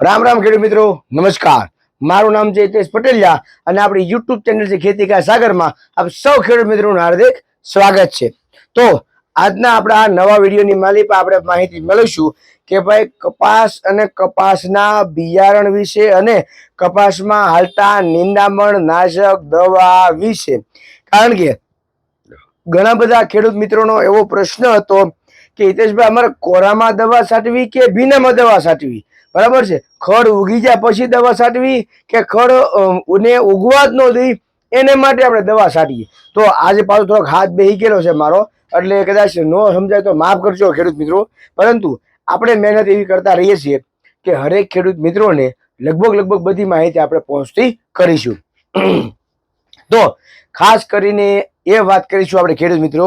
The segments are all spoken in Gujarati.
રામ રામ ખેડૂત મિત્રો, નમસ્કાર. મારું નામ છે હિતેશ પટેલિયા અને આપણી યુટ્યુબ ચેનલ છે ખેતી કા સાગરમાં આપ સૌ ખેડૂત મિત્રોનું હાર્દિક સ્વાગત છે. તો આજના આપણા નવા વિડીયોની માલિક આપણે માહિતી મેળવીશું કે ભાઈ કપાસ અને કપાસના બિયારણ વિશે અને કપાસમાં હાલતા નિંદામણ નાશક દવા વિશે. કારણ કે ઘણા બધા ખેડૂત મિત્રોનો એવો પ્રશ્ન હતો કે હિતેશભાઈ, અમારે કોરામાં દવા છાંટવી કે ભીનામાં દવા છાંટવી બરાબર છે? ખડ ઉગી જાય પછી દવા છાંટવી કે ખડ ને ઉગવા જ ન દઈ, એને માટે આપણે દવા છાંટીએ તો આજે પાછો થોડોક હાથ બેહી ગયેલો છે મારો. એટલે કદાચ ન સમજાય તો માફ કરજો ખેડૂત મિત્રો. પરંતુ આપણે મહેનત એવી કરતા રહીએ છીએ કે હરેક ખેડૂત મિત્રોને લગભગ લગભગ બધી માહિતી આપણે પહોંચતી કરીશું. તો ખાસ કરીને એ વાત કરીશું આપણે ખેડૂત મિત્રો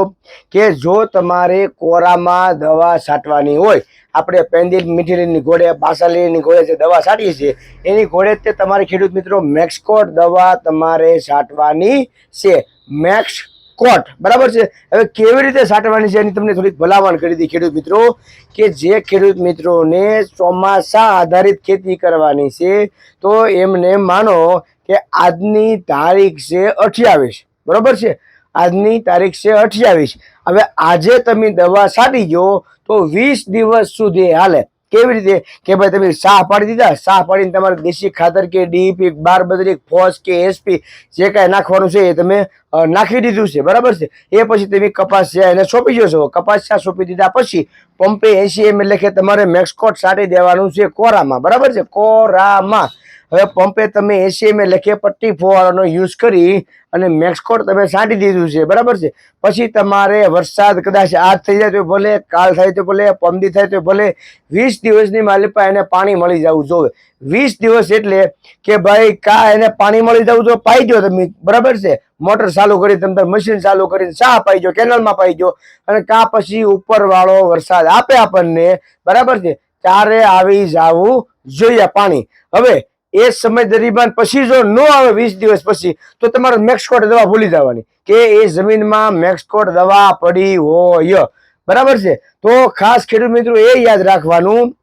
કે જો તમારે કોરામાં દવા છાંટવાની હોય આપણે પેન્ડિલ મીઠીલીની ઘોડે બાસાલીની ઘોડે જે દવા છાંટીએ છીએ, એની ઘોડે તે તમારે ખેડૂત મિત્રો મેક્સકોટ દવા તમારે છાંટવાની છે. મેક્સ કોટ બરાબર છે? હવે કેવી રીતે છાંટવાની છે એની તમને થોડીક ભલામણ કરી હતી ખેડૂત મિત્રો, કે જે ખેડૂત મિત્રોને ચોમાસા આધારિત ખેતી કરવાની છે, તો એમને માનો કે આજની તારીખ છે અઠ્યાવીસ, બરાબર છે? આજની તારીખ છે અઠ્યાવીસ. હવે આજે તમે દવા છાંટી જો તો વીસ દિવસ સુધી હાલે. કેવી રીતે? કે ભાઈ તમે સાહ પાડી દીધા? સાહ પાડીને તમારે દેશી ખાતર કે ડીપી બાર બદરી ફોસ કે એસપી જે કાંઈ નાખવાનું છે એ તમે નાખી દીધું છે. બરાબર છે? એ પછી તમે કપાસ છે એને સોંપી જશો. કપાસ ચા સોંપી દીધા પછી પંપે એસી એમ એટલે કે તમારે મેક્સકોટ સાટી દેવાનું છે કોરામાં. બરાબર છે? કોરામાં. હવે પંપે તમે એસી એમ લખે પટ્ટી ફુવારાનો યુઝ કરી અને મેક્સકોડ તમે છાંટી દીધું છે, બરાબર છે? પછી તમારે વરસાદ કદાચ આજ થઈ જાય તો ભલે, કાલ થાય તો ભલે પમદી થાય તો ભલે, વીસ દિવસની માલિપા એને પાણી મળી જવું જોવે. વીસ દિવસ એટલે કે ભાઈ કા એને પાણી મળી જવું જો પાઈ ગયો તમે, બરાબર છે? મોટર ચાલુ કરી, તમે મશીન ચાલુ કરીને ચા પાઈ ગયો કેનલમાં પાઈ ગયો અને કા પછી ઉપરવાળો વરસાદ આપે આપણને, બરાબર છે? ત્યારે આવી જવું જોઈએ પાણી. હવે એ સમય દરમિયાન પછી જો ન આવે વીસ દિવસ પછી, તો તમારે મેક્સકોટ દવા ભૂલી જવાની કે એ જમીનમાં મેક્સકોટ દવા પડી હોય. બરાબર છે? તો ખાસ ખેડૂત મિત્રો એ યાદ રાખવાનું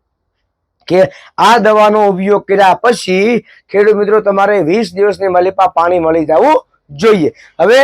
કે આ દવાનો ઉપયોગ કર્યા પછી ખેડૂત મિત્રો તમારે વીસ દિવસની માલિપા પાણી મળી જવું જોઈએ. હવે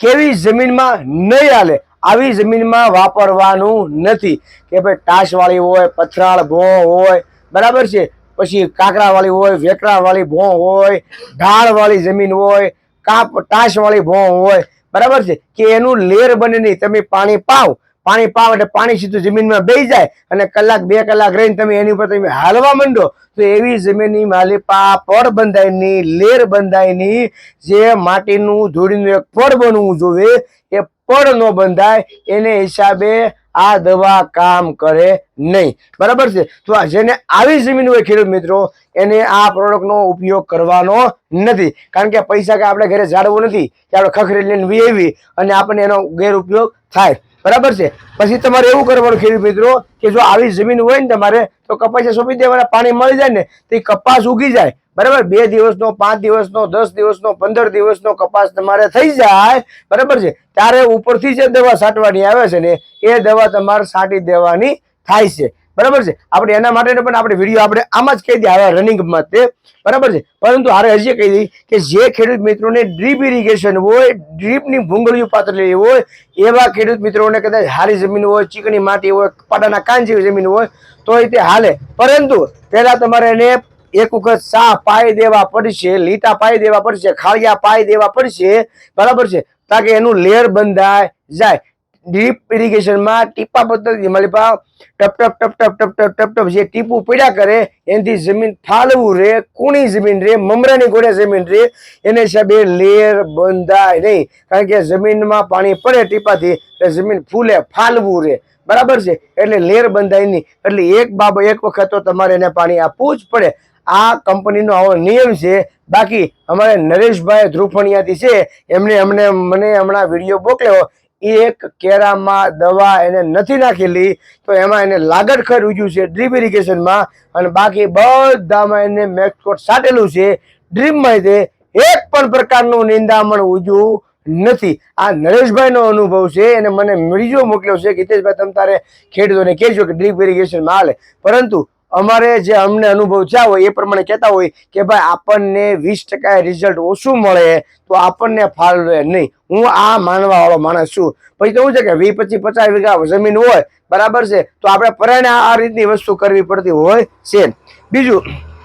કેવી જમીનમાં નહીં હાલે, આવી જમીનમાં વાપરવાનું નથી. કે ભાઈ ટાશવાળી હોય, પથરાળ ભો હોય, બરાબર છે? પછી કાંકરાવાળી હોય, વેકરાવાળી ભો હોય, ઢાળવાળી જમીન હોય, કાપ ટાશવાળી ભો હોય, બરાબર છે? કે એનું લેર બને નહીં તમે પાણી પાવ પાણી પાવ એટલે પાણી સીધું જમીનમાં બેસી જાય અને કલાક બે કલાક રહીને તમે એની ઉપર તમે હાલવા માંડો, તો એવી જમીનની માલિપા બંધાય નહીં લેર બંધાયની, જે માટીનું ધૂળીનું એક પડ બનવું જોવે એ પડ ન બંધાય, એને હિસાબે આ દવા કામ કરે નહીં. બરાબર છે? તો જેને આવી જમીન હોય ખેડૂત મિત્રો, એને આ પ્રોડક્ટનો ઉપયોગ કરવાનો નથી. કારણ કે પૈસા કે આપણે ઘરે જાળવું નથી, કે આપણે ખખરી લઈને વી અને આપણને એનો ગેરઉપયોગ થાય. બરાબર છે? પછી તમારે એવું કરવાનું ખેડૂત મિત્રો, કે જો આવી જમીન હોય ને તમારે, તો કપાસ સોંપી દેવાના, પાણી મળી જાય ને, તો કપાસ ઉગી જાય. બરાબર? બે દિવસનો, પાંચ દિવસનો, દસ દિવસનો, પંદર દિવસનો કપાસ તમારે થઈ જાય. બરાબર છે? ત્યારે ઉપરથી જે દવા છાંટવાની આવે છે ને, એ દવા તમારે છાંટી દેવાની થાય છે. બરાબર છે? આપણે એના માટે પણ આપણે વીડિયો આપણે આમાં જ કહી દઈએ હવે રનિંગમાં તે. બરાબર છે? પરંતુ હારે હજી કહી દઈ કે જે ખેડૂત મિત્રોને ડ્રીપ ઇરિગેશન હોય ડ્રીપની ભૂંગળીઓ પાથરેલી હોય, એવા ખેડૂત મિત્રોને કદાચ હારી જમીન હોય, ચીકણી માટી હોય પાડાના કાન જેવી જમીન હોય તો એ તે હાલે. પરંતુ પહેલાં તમારે એને એક વખત સા પાઈ દેવા પડશે, લીટા પાઈ દેવા પડશે, ખાળિયા પાઈ દેવા પડશે, બરાબર છે? તાકે એનું લેર બંધાય, જાય. ડ્રીપ ઇરિગેશનમાં ટીપા પદ્ધતિ મળી ટપ ટપ ટપ ટપ ટપ ટપ ટપ ટપ, જે ટીપું પડ્યા કરે, એનાથી જમીન ફાલવું રે, કુણી જમીન રે, મમરાની ગોળે જમીન રે, એને હિસાબે લેર બંધાય નહીં. કારણ કે જમીનમાં પાણી પડે ટીપાથી, એટલે જમીન ફૂલે, ફાલવું રે. બરાબર છે? એટલે લેર બંધાય નહીં. એટલે એક બાબ એક વખત તો તમારે એને પાણી આપવું જ પડે. આ કંપનીનો આવો નિયમ છે. બાકી અમારે નરેશભાઈ ધ્રુપણિયાથી છે. એમને અમને, મને હમણાં વીડિયો મોકલ્યો. એક કેરામાં દવા એને નથી નાખેલી, તો એમાં એને લાગડ ખર ઉજ્યું છે ડ્રીપ ઇરિગેશનમાં અને બાકી બધામાં એને મેક્સકોટ સાટેલું છે. ડ્રીપમાં તે એક પણ પ્રકારનું નિંદામણ ઉજવું નથી. આ નરેશભાઈનો અનુભવ છે. અને મને વીડિયો મોકલ્યો છે. કે હિતેશભાઈ તમે તારે ખેડૂતોને કહેજો કે ડ્રીપ ઇરિગેશનમાં હાલે. પરંતુ અમારે જે અમને અનુભવ થયા હોય, એ પ્રમાણે કહેતા હોય કે ભાઈ, આપણને વીસ ટકા રિઝલ્ટ ઓછું મળે તો આપણને ફાળવે નહીં. હું આ માનવાવાળો માણસ છું. પછી તો શું છે કે વીસ પચીસ પચાસ વીઘા જમીન હોય, બરાબર છે, તો આપણે પરાણે આ રીતની વસ્તુ કરવી પડતી હોય, છે બીજું,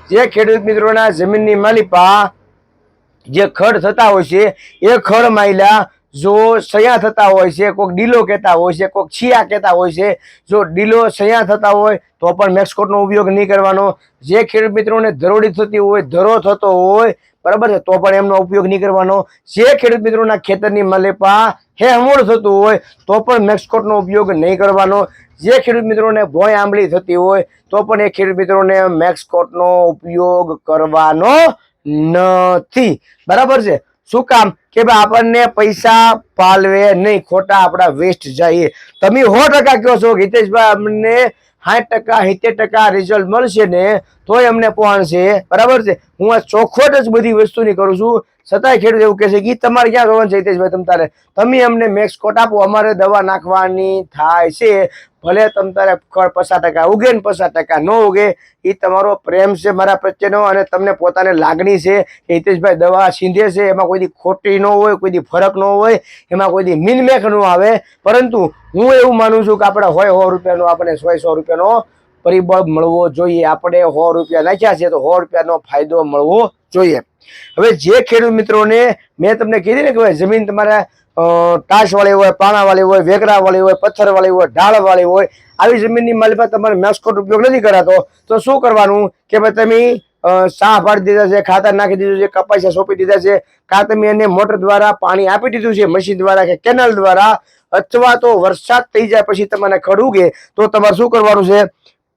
જે ખેડૂત મિત્રોના જમીનની માલિપા જે ખડ થતા હોય છે, એ ખડ માયલા જો સયા થતા હોય છે કોઈક ડીલો કહેતા હોય છે કોઈક છીયા કહેતા હોય છે, જો ડીલો સયા થતા હોય, તો પણ મેક્સકોટનો ઉપયોગ નહીં કરવાનો. જે ખેડૂત મિત્રોને ધરોડી થતી હોય, ધરો થતો હોય, બરાબર છે, તો પણ એમનો ઉપયોગ નહીં કરવાનો. જે ખેડૂત મિત્રોના ખેતરની મલેપા હે અમૂળ થતું હોય, તો પણ મેક્સકોટનો ઉપયોગ નહીં કરવાનો. જે ખેડૂત મિત્રોને ભોય આંબળી થતી હોય, તો પણ એ ખેડૂત મિત્રોને મેક્સકોટનો ઉપયોગ કરવાનો નથી. બરાબર છે? શું કામ? કે ભાઈ આપણને પૈસા પાલવે નહીં, ખોટા આપણા વેસ્ટ જઈએ તમે સો ટકા કહો છો હિતેશભાઈ અમને સાઠ ટકા, સિત્તેર ટકા રિઝલ્ટ મળશે ને, તોય અમને પહોંચશે બરાબર છે? હું આ ચોખવટ જ બધી વસ્તુની કરું છું. છતાંય ખેડૂત એવું કહે છે કે તમારે ક્યાં કરવાનું છે હિતેશભાઈ તમ તારે? તમે અમને મેક્સ કોટ આપો, અમારે દવા નાખવાની થાય છે. ભલે તમ તારે ખડ પચાસ ટકા ઉગે ને પચાસ ટકા ન ઉગે એ તમારો પ્રેમ છે, મારા પ્રત્યેનો, અને તમને પોતાને લાગણી છે કે હિતેશભાઈ દવા સીંધે છે, એમાં કોઈ દી ખોટી ન હોય, કોઈ દી ફરક ન હોય, એમાં કોઈ દી મિનમેક ન આવે. પરંતુ હું એવું માનું છું કે આપણે હોય સો રૂપિયાનો, આપણે સો સો રૂપિયાનો પરિબળ મળવો જોઈએ. આપણે સો રૂપિયા નાખ્યા છે તો સો રૂપિયાનો ફાયદો મળવો જોઈએ. હવે જે ખેડૂત મિત્રોને મેં તમને કીધી ને કે ભાઈ, જમીન તમારે તાશવાળી હોય, પાણાવાળી હોય વેગરાવાળી હોય, પથ્થરવાળી હોય, ઢાળવાળી હોય, આવી જમીનની માલિકા તમારે મેસ્કોટ ઉપયોગ નથી કરાતો. તો શું કરવાનું કે ભાઈ, તમે સાહ પાડી દીધા છે, ખાતર નાખી દીધું છે, કપાસિયા સોંપી દીધા છે, કાં તમે એને મોટર દ્વારા પાણી આપી દીધું છે, મશીન દ્વારા કે કેનલ દ્વારા, અથવા તો વરસાદ થઈ જાય પછી તમારે ખડ ઉગે, તો તમારે શું કરવાનું છે?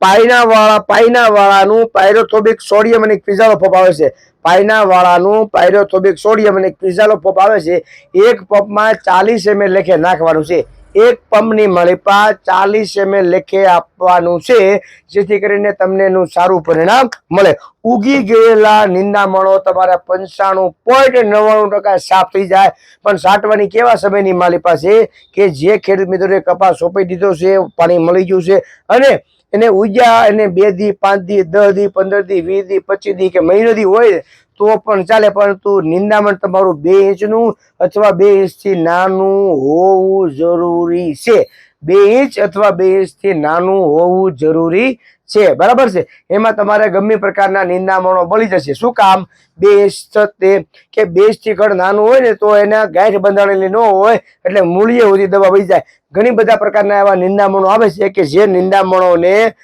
પાયના વાળા પાયના વાળાનું પાયરોથોબિક સોડિયમ અને ક્વિઝાલોફોપ આવે છે. પાયના વાળાનું પાયરોથોબિક સોડિયમ અને ક્વિઝાલોફોપ આવે છે. એક પંપમાં ચાલીસ એમએલ લેખે નાખવાનું છે. એક પંપની મળીપા ચાલીસ એમએલ લેખે આપવાનું છે, જેથી કરીને તમને એનું સારું પરિણામ મળે. ઉગી ગયેલા નિંદામણો તમારા પંચાણું પોઈન્ટ નવ્વાણું ટકા સાફ થઈ જાય. પણ સાટવાની કેવા સમયની માલી પાસે કે જે ખેડૂત મિત્રોએ કપાસ સોંપી દીધો છે, પાણી મળી ગયું છે અને એને ઉજ્યા એને બે દી, પાંચ દી દસ દી, પંદર દી, વીસ દી, પચીસ દી કે મહિનો દી હોય તો પણ ચાલે, પરંતુ નિંદામણ તમારું બે ઇંચનું અથવા બે ઇંચથી નાનું હોવું જરૂરી છે. બે ઇંચ અથવા બે ઇંચથી નાનું હોવું જરૂરી છે. બરાબર છે? એમાં તમારે ગમે પ્રકારના નિંદામણો મળી જશે. શું કામ? બે ઇંચ તે કે બે ઇંચથી ખડ નાનું હોય ને તો એના ગાંઠ બંધાણેલી ન હોય એટલે મૂળીએ સુધી દવા વહી જાય. ઘણી બધા પ્રકારના એવા નિંદામણો આવે છે કે જે નિંદામણોને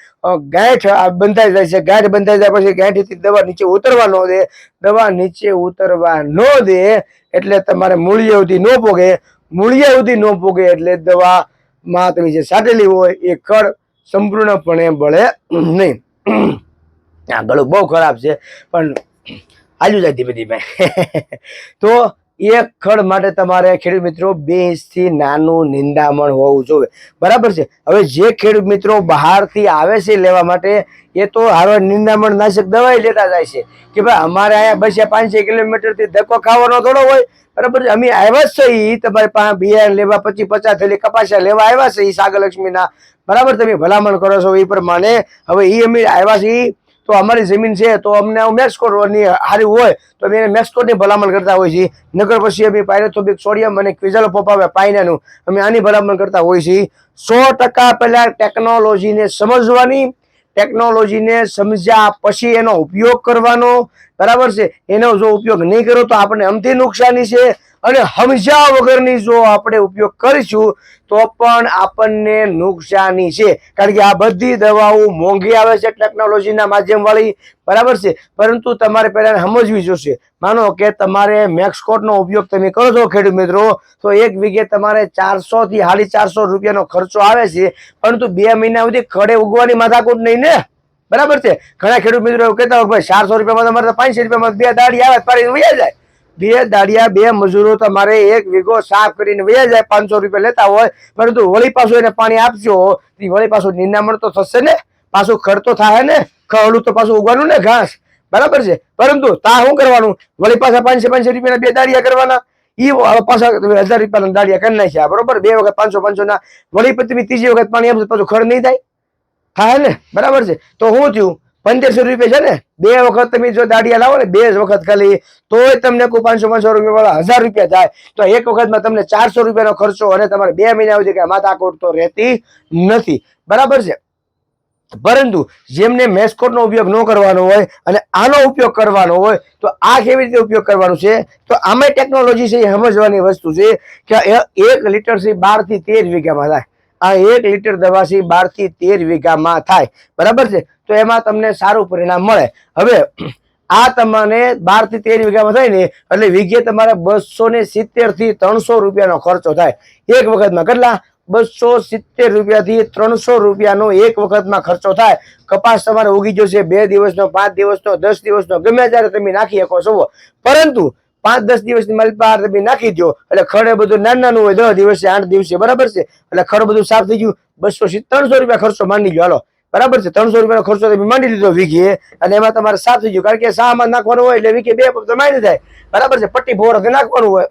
ગાંઠ બંધાઈ જાય છે. ગાંઠ બંધાઈ જાય પછી ગાંઠથી દવા નીચે ઉતરવા ન દે. દવા નીચે ઉતરવા ન દે એટલે તમારે મૂળિયા સુધી ન પોગે મૂળિયા સુધી ન પોગે એટલે તમે જે સાટેલી હોય એ કળ સંપૂર્ણપણે બળે નહીં. આ ગળું બહુ ખરાબ છે, પણ હાજુ જાય ધીમે ધીમે. તો એક ખડ માટે તમારે ખેડૂત મિત્રો બે ઇંચથી નાનું નિંદામણ હોવું જોઈએ. બરાબર છે? હવે જે ખેડૂત મિત્રો બહારથી આવે છે લેવા માટે, એ તો હારો નિંદામણ નાશક દવાઈ લેતા જાય છે. કે ભાઈ, અમારે અહીંયા બસ્યા પાંચસો કિલોમીટરથી ધક્કો ખાવાનો થોડો હોય. બરાબર છે? અમે આવ્યા છે એ તમારે પાસે બિયારણ લેવા પછી પચાસ થેલી કપાસિયા લેવા આવ્યા છે એ સાગરલક્ષ્મીના. બરાબર તમે ભલામણ કરો છો એ પ્રમાણે. હવે એ અમે આવ્યા છીએ તો અમારી જમીન છે, તો અમને મેક્સકોટની હારી હોય, તો અમે એને મેક્સકોટની ભલામણ કરતા હોય છીએ. નગર પછી અમે પાયરેથોબિક સોડિયમ અને ક્વિઝલ પોપ આવે પાયનાનું. અમે આની ભલામણ કરતા હોઈએ છીએ. સો ટકા પહેલાં ટેકનોલોજીને સમજવાની ટેકનોલોજીને સમજ્યા પછી એનો ઉપયોગ કરવાનો. બરાબર છે? એનો જો ઉપયોગ નહીં કરો તો આપણને અમથી નુકસાની છે. અને સમજ્યા વગરની જો આપણે ઉપયોગ કરીશું, તો પણ આપણને નુકસાની છે. કારણ કે આ બધી દવાઓ મોંઘી આવે છે ટેકનોલોજીના માધ્યમવાળી. બરાબર છે? પરંતુ તમારે પહેલા સમજવી જોશે. માનો કે તમારે મેક્સકોટનો ઉપયોગ તમે કરો છો ખેડૂત મિત્રો, તો એક વીઘે તમારે ચારસોથી સાડી ચારસો રૂપિયાનો ખર્ચો આવે છે. પરંતુ બે મહિના સુધી ખડે ઉગવાની માથાકૂટ નહીં ને? બરાબર છે? ઘણા ખેડૂત મિત્રો એવું કહેતા હોય ભાઈ ચારસો રૂપિયામાં તમારે પાંચસો રૂપિયામાં બે દાડી આવે, તો પાડીને જાય. બે દાડિયા, બે મજૂરો તમારે એક વીઘો સાફ કરીને વયા જાય, પાંચસો રૂપિયા લેતા હોય, પરંતુ વળી પાછું એને પાણી આપજો એ વળી પાછું નિંદામણ તો થશે ને, પાછું ખડતો થાય ને ખડું તો પાછું ઉગવાનું ને ઘાસ. બરાબર છે? પરંતુ તા શું કરવાનું? વળી પાછા પાંચસો પાંચસો રૂપિયાના બે દાડિયા કરવાના. ઈ પાછા હજાર રૂપિયાના દાડિયા કરી નાખ્યા, બરોબર? બે વખત પાંચસો પાંચસો ના વળી પછી ત્રીજી વખત પાણી આપશે પાછું ખડ નહીં થાય. થાય ને? બરાબર છે? તો શું થયું? પંદરસો રૂપિયા છે ને? બે વખત તમે જો દાડિયા લાવો ને, બે જ વખત ખાલી, તોય તમને કોઈ પાંચસો પાંચસો રૂપિયા હજાર રૂપિયા થાય. તો એક વખતમાં તમને ચારસો રૂપિયાનો ખર્ચો અને તમારે બે મહિના સુધી માથા કોટ તો રહેતી નથી. બરાબર છે? પરંતુ જેમને મેસ્કોટનો ઉપયોગ ન કરવાનો હોય અને આનો ઉપયોગ કરવાનો હોય, તો આ કેવી રીતે ઉપયોગ કરવાનો છે? તો આમાં ટેકનોલોજી છે એ સમજવાની વસ્તુ છે કે એક લીટરથી બાર તેર વીઘામાં થાય. આ એક લીટર દવાથી બારથી તેર વીઘામાં થાય. બરાબર છે? તો એમાં તમને સારું પરિણામ મળે. હવે, આ તમને બારથી તેર વીઘામાં થાય ને, એટલે વીઘે તમારે બસો ને સિત્તેરથી ત્રણસો રૂપિયાનો ખર્ચો થાય. એક વખતમાં કેટલા? બસો સિત્તેર રૂપિયાથી ત્રણસો રૂપિયાનો એક વખતમાં ખર્ચો થાય. કપાસ તમારે ઉગી જશે બે દિવસનો, પાંચ દિવસનો, દસ દિવસનો, ગમે ત્યારે તમે નાખી શકો છો. પરંતુ પાંચ દસ દિવસની મારી બહાર તમે નાખી દો એટલે ખડે બધું નાનું નાનું હોય દસ દિવસે, આઠ દિવસે, બરાબર છે? એટલે ખડ બધું સાફ થઈ ગયું, બસો ત્રણસો રૂપિયા ખર્ચો માંડી ગયો. હાલો, બરાબર છે? ત્રણસો રૂપિયાનો ખર્ચો તમે માંડી લીધો વીઘે અને એમાં તમારે સાફ થઈ ગયું. કારણ કે શામાં નાખવાનું હોય? એટલે વીઘે બે માંડી થાય બરાબર છે? પટ્ટી ફોર નાખવાનું હોય.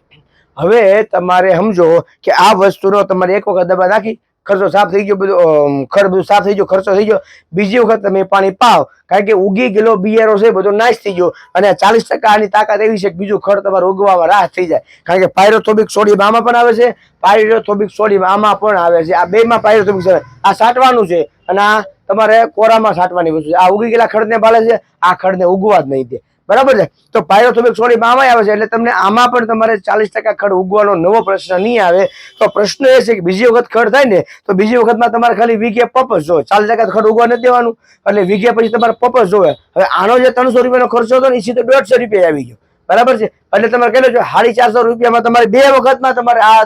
હવે તમારે સમજો કે આ વસ્તુનો તમારે એક વખત દબા નાખી ખર્ચો સાફ થઈ ગયો, બધું ખર બધું સાફ થઈ ગયો, ખર્ચો થઈ ગયો. બીજી વખત તમે પાણી પાવ, કારણ કે ઉગી ગયેલો બિયારો છે બધો નાશ થઈ ગયો અને ચાલીસ ટકાની તાકાત એવી છે કે બીજું ખર તમારે ઉગવામાં રાહ થઈ જાય. કારણ કે પાયરોથોબિક સોડિયમ આમાં પણ આવે છે, પાયરોથોબિક સોડિયમ આમાં પણ આવે છે. આ બેમાં પાયરોથોબિક આ સાટવાનું છે અને આ તમારે કોરામાં સાટવાની વસ્તુ છે. આ ઉગી ગયેલા ખડને બાલે છે, આ ખડને ઉગવા જ નહીં દે. બરાબર છે? તો પાયરોથોબિક સોડી આમાં આવે છે એટલે તમને આમાં પણ તમારે ચાલીસ ટકા ખડ ઉગવાનો નવો પ્રશ્ન નહીં આવે. તો પ્રશ્ન એ છે કે બીજી વખત ખડ થાય ને, તો બીજી વખતમાં તમારે ખાલી વીઘે પપસ જોવે. ચાલીસ ટકા ખડ ઉગવા નથી દેવાનું. એટલે વીઘે પછી તમારે પપસ જોવે. હવે આનો જે ત્રણસો રૂપિયાનો ખર્ચો હતો ને એ સીધો દોઢસો રૂપિયા આવી ગયો. બરાબર છે? એટલે તમારે કહેલો છો સાડી ચારસો રૂપિયામાં તમારે બે વખતમાં તમારે આ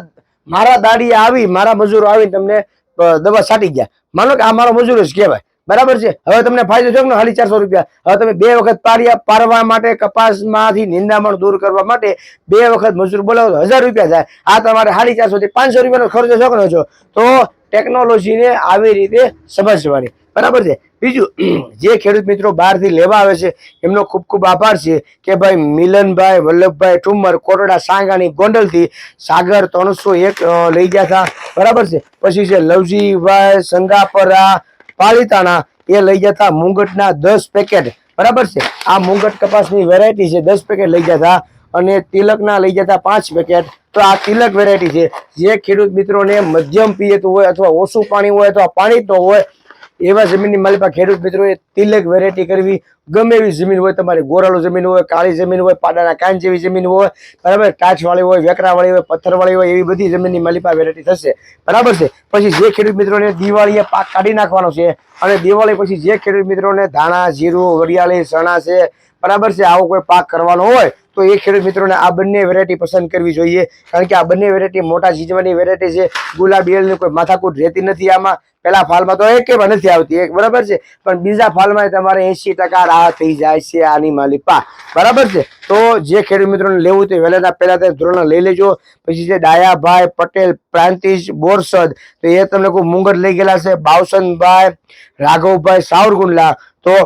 મારા દાડી આવી, મારા મજૂરો આવીને તમને દવા છાંટી ગયા. માનો કે આ મારો મજૂર જ કહેવાય. બરાબર છે? હવે તમને ફાયદો થયો ને? સાડી ચારસો રૂપિયા. હવે તમે બે વખત પારિયા પારવા માટે કપાસમાંથી નિંદામણ દૂર કરવા માટે બે વખત મજૂર બોલાવો હજાર રૂપિયા થાય. આ તમારે સાડી ચારસો થી પાંચસો રૂપિયાનો ખર્ચો છોકરો છો તો ટેકનોલોજીને આવી રીતે સમજવાની. બરાબર છે? બીજું, જે ખેડૂત મિત્રો બહારથી લેવા આવે છે, એમનો ખૂબ ખૂબ આભાર છે કે ભાઈ મિલનભાઈ, વલ્લભભાઈ ઠુમર કોટડા સાંગાણી, ગોંડલથી સાગર ત્રણસો એક લઈ ગયા હતા. બરાબર છે? પછી છે લવજીભાઈ સંગાપરા પાલિતાણા, એ લઈ જતા મુંગટના દસ પેકેટ બરાબર છે? આ મુંગટ કપાસની વેરાયટી છે. દસ પેકેટ લઈ જતા અને તિલકના લઈ જતા પાંચ પેકેટ તો આ તિલક વેરાયટી છે. જે ખેડૂત મિત્રોને મધ્યમ પીએતું હોય અથવા ઓછું પાણી હોય અથવા પાણી તો હોય એવા જમીનની માલિક ખેડૂત મિત્રોએ તિલક વેરાયટી કરવી. ગમે એવી જમીન હોય, તમારી ગોરાળુ જમીન હોય, કાળી જમીન હોય, પાડાના કાન જેવી જમીન હોય, બરાબર, કાચવાળી હોય, વેકરાવાળી હોય, પથ્થરવાળી હોય, એવી બધી જમીનની માલિપા વેરાયટી થશે. બરાબર છે? પછી જે ખેડૂત મિત્રોને દિવાળીએ પાક કાઢી નાખવાનો છે, અને દિવાળી પછી જે ખેડૂત મિત્રોને ધાણા, જીરું, વરિયાળી, ચણા છે, બરાબર છે, આવો કોઈ પાક કરવાનો હોય તો એ ખેડૂત મિત્રોને આ બંને વેરાયટી પસંદ કરવી જોઈએ. કારણ કે આ બંને વેરાયટી મોટા જીજવાની વેરાયટી છે. ગુલાબી એલની કોઈ માથાકૂટ રહેતી નથી આમાં. પહેલા ફાલમાં તો એક એમાં નથી આવતી, એક બરાબર છે. પણ બીજા ફાલમાં તમારે એસી ટકા રાહ થઈ જાય છે આની માલિપા. બરાબર છે? તો જે ખેડૂત મિત્રોને લેવું તે વહેલાના પહેલા તે ધોરણ લઈ લેજો. પછી છે ડાયાભાઈ પટેલ, પ્રાંતિજ બોરસદ, તો એ તમને કોઈ મુંગટ લઈ ગયેલા છે. બાવસનભાઈ, રાઘવભાઈ સાવરકુંડલા. તો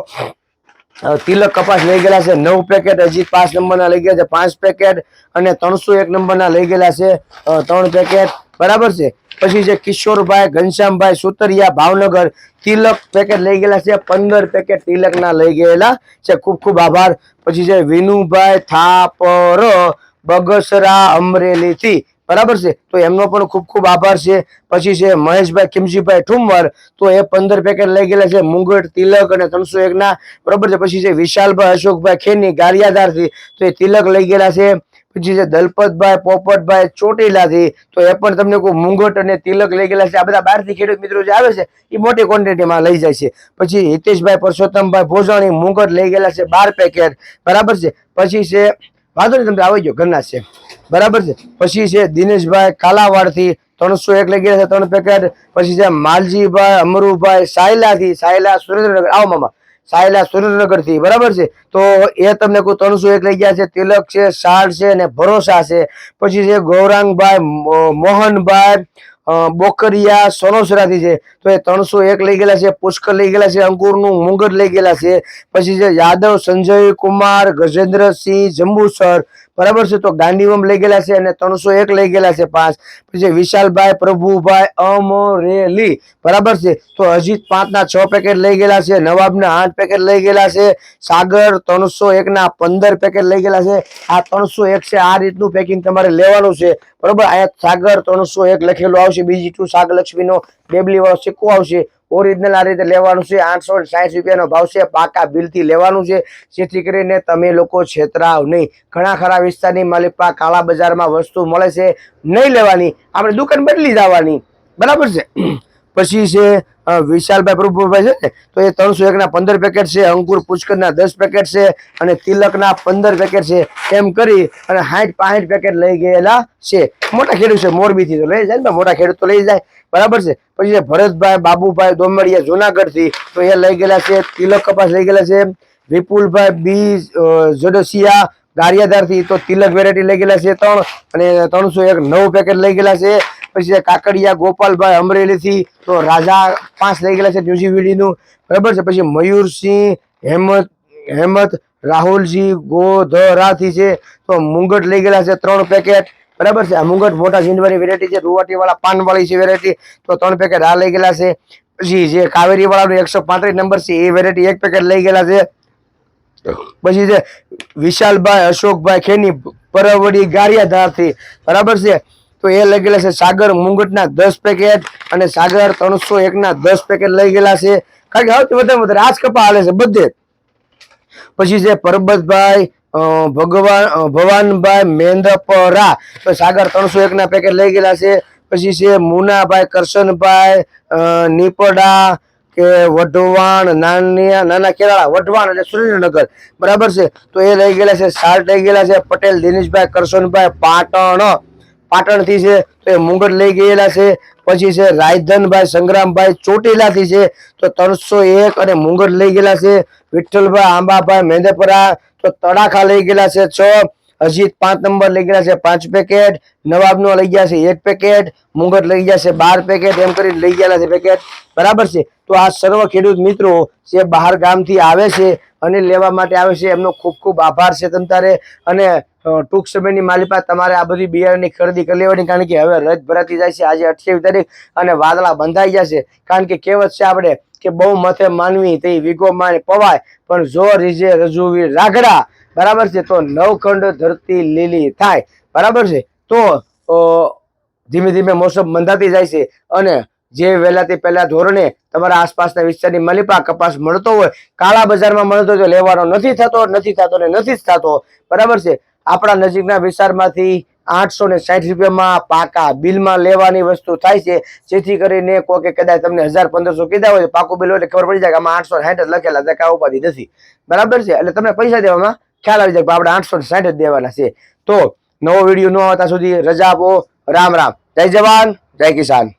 તિલક કપાસ લઈ ગયેલા છે, નવ પેકેટ હજી પાંચ નંબરના લઈ ગયા છે, પાંચ પેકેટ અને ત્રણસો એક નંબરના લઈ ગયેલા છે ત્રણ પેકેટ બરાબર છે? પછી છે કિશોરભાઈ, ઘનશ્યામભાઈ, સુતરિયા, ભાવનગર. તિલક પેકેટ લઈ ગયેલા છે, પંદર પેકેટ તિલકના લઈ ગયેલા છે. ખૂબ ખૂબ આભાર. પછી છે વિનુભાઈ થાપર, બગસરા અમરેલીથી. બરાબર છે? તો એમનો પણ ખૂબ ખૂબ આભાર છે. પછી છે મહેશભાઈ કિમજીભાઈ ઠુમર તો એ પંદર પેકેટ લઈ ગયેલા છે મુંગટ, તિલક અને ત્રણસો એકના. બરાબર છે? પછી છે વિશાલભાઈ, અશોકભાઈ ખેની ગારિયાધારથી, તો એ તિલક લઈ ગયેલા છે. પછી છે દલપતભાઈ, પોપટભાઈ ચોટીલાથી, તો એ પણ તમને કોઈ મુંગટ અને તિલક લઈ ગયેલા છે. આ બધા બહારથી ખેડૂત મિત્રો જે આવે છે, એ મોટી ક્વોન્ટિટીમાં લઈ જાય છે. પછી હિતેશભાઈ પરસોત્તમભાઈ ભોજાણી મુંગટ લઈ ગયેલા છે બાર પેકેટ બરાબર છે? પછી છે વાંધો નહીં, તમે આવી ગયો ઘરના છે. બરાબર છે? પછી છે દિનેશભાઈ કાલાવાડથી ત્રણસો એક લઈ ગયા છે, ત્રણ પેકેટ પછી છે માલજીભાઈ, અમરુભાઈ, સાયલાથી, સાયલા સુરેન્દ્રનગર. આવો મામા, સાયલા સુરેન્દ્રનગરથી બરાબર છે? તો એ તમને કોઈ ત્રણસો એક લઈ ગયા છે. તિલક છે શાળ છે અને ભરોસા છે. પછી છે ગૌરાંગભાઈ મોહનભાઈ બોકરિયા, સોનોસરાથી છે. તો એ ત્રણસો એક લઈ ગયેલા છે પુષ્કર લઈ ગયેલા છે, અંકુરનું મુંગર લઈ ગયેલા છે. પછી છે યાદવ, સંજય કુમાર, ગજેન્દ્રસિંહ, જંબુસર બરાબર છે? તો ગાંધીવમ લઈ ગયેલા છે અને ત્રણસો એક લઈ ગયેલા છે પાંચ પછી વિશાલભાઈ પ્રભુભાઈ અમરેલી. બરાબર છે? તો અજીત પાંચ ના છ પેકેટ લઈ ગયેલા છે, નવાબના આઠ પેકેટ લઈ ગયેલા છે, સાગર ત્રણસો એકના પંદર પેકેટ લઈ ગયેલા છે. આ ત્રણસો એક છે, આ રીતનું પેકિંગ તમારે લેવાનું છે. બરોબર? અહીંયા સાગર ત્રણસો એક લખેલું આવશે, બીજી ટુ નો બેબલી વાળો સિક્કો આવશે. ઓરિજિનલ આ રીતે લેવાનું છે. આઠસો સાઠ રૂપિયાનો ભાવ છે. પાકા બિલથી લેવાનું છે. જેથી કરીને તમે લોકો છેતરાવ નહીં. ઘણા ખરા વિસ્તારની માલિકપા કાળા બજારમાં વસ્તુ મળે છે. નહીં લેવાની. આપણે દુકાન બદલી જવાની. બરાબર છે? પછી છે વિશાલભાઈ પ્રભુભાઈ છે ને, તો એ ત્રણસો એકના પંદર પેકેટ છે, અંકુર પુષ્કરના દસ પેકેટ છે અને તિલકના પંદર પેકેટ છે, એમ કરી અને સાઠ પાંઠ પેકેટ લઈ ગયેલા છે. મોટા ખેડૂત છે, મોરબીથી તો લઈ જાય ને મોટા ખેડૂત તો લઈ જાય. બરાબર છે? પછી ભરતભાઈ, બાબુભાઈ, દોમડિયા, જુનાગઢથી તો એ લઈ ગયેલા છે, તિલક કપાસ લઈ ગયેલા છે, વિપુલભાઈ, બી જડસિયા, ગારિયાધારથી તો તિલક વેરાયટી લઈ ગયેલા છે, ત્રણ અને ત્રણસો એક નવ પેકેટ લઈ ગયેલા છે. પછી કાકડિયા, ગોપાલભાઈ અમરેલીથી તો રાજા પાંચ લઈ ગયેલા છે ન્યુઝીવીડીનું બરાબર છે? પછી મયુરસિંહ, હેમંત હેમંત, રાહુલજી, ગોધરાથી છે તો મુંગટ લઈ ગયેલા છે ત્રણ પેકેટ. બરાબર છે? આ મુંગટ મોટા ઝીંડવાની વેરાયટી છે. રૂવાટી વાળા પાન વાળી છે વેરાયટી તો ત્રણ પેકેટ આ લઈ ગયેલા છે. પછી જે કાવેરી વાળાનો એકસો પાંત્રીસ નંબર છે, એ વેરાયટી એક પેકેટ લઈ ગયેલા છે. પછી છે વિશાલભાઈ, અશોકભાઈ, ખેની, પરવડી, ગારિયાધારથી. બરાબર છે? તો એ લઈ ગયેલા છે સાગર મુંગટના દસ પેકેટ અને સાગર ત્રણસો એકના દસ પેકેટ લઈ ગયેલા છે. કારણ કે સૌથી વધારે વધારે આજ કપા હાલે છે બધે. પછી છે પરબતભાઈ ભગવાન ભવાનભાઈ મેંદપરા. તો સાગર ત્રણસો એક ના પેકેટ લઈ ગયેલા છે. પછી છે મુનાભાઈ, કરશનભાઈ નીપડા કે વઢવાણ, નાનિયા, નાના કેરાળા, વઢવાણ એટલે સુરેન્દ્રનગર. બરાબર છે? તો એ લઈ ગયેલા છે સાત લઈ ગયેલા છે, પટેલ, દિનેશભાઈ, કરશનભાઈ, પાટણ. પાટણથી છે, તો એ મુંગટ લઈ ગયેલા છે, પછી છે રાયધનભાઈ, સંગ્રામભાઈ, ચોટીલાથી છે, તો ત્રણસો એક અને મુંગટ લઈ ગયેલા છે, વિઠ્ઠલભાઈ આંબાભાઈ મેંદેપરા, તો તડાખા લઈ ગયેલા છે, છ અજીત પાંચ નંબર લઈ ગયા છે, પાંચ પેકેટ નવાબનો લઈ ગયા છે, એક પેકેટ મુંગટ લઈ ગયા છે, બાર પેકેટ એમ કરીને લઈ ગયા છે પેકેટ બરાબર છે? તો આ સર્વ ખેડૂત મિત્રો જે બહાર ગામથી આવે છે અને લેવા માટે આવે છે, એમનો ખૂબ ખૂબ આભાર છે તમ તારે. અને ટૂંક સમયની માલિપા તમારે આ બધી બિયારણની ખરીદી કરી લેવાની, કારણ કે હવે રજ ભરાતી જાય છે, આજે અઠ્યાવીસ તારીખ અને વાદળા બંધાઈ જશે કારણ કે કહેવત છે આપણે કે બહુ મથે માનવી તે વિગો માને પવાય, પણ જો રીજે રજુવી રાગડા. બરાબર છે? તો નવખંડ ધરતી લીલી થાય. બરાબર છે? તો ધીમે ધીમે મોસમ મંદાતી જાય છે અને જે વહેલાથી પહેલા ધોરણે તમારા આસપાસના વિસ્તારની મલિપા કપાસ મળતો હોય, કાળા બજારમાં મળતો તો લેવાનો નથી થતો નથી થતો ને નથી જ થતો. બરાબર છે? આપણા નજીકના વિસ્તારમાંથી આઠસો ને સાઠ રૂપિયામાં પાકા બિલમાં લેવાની વસ્તુ થાય છે. જેથી કરીને કોઈ કે કદાચ તમને હજાર પંદરસો કીધા હોય પાકું બિલ હોય એટલે ખબર પડી જાય કે આમાં આઠસો સાઠ જ લખેલા કાંઈ ઉપાધિ નથી. બરાબર છે? એટલે તમને પૈસા દેવામાં ખ્યાલ આવી જાય આપણે આઠસો સાઠ જ દેવાના છે. તો નવો વીડિયો ન આવતા સુધી રજા આપો. રામ રામ. જય જવાન, જય કિસાન.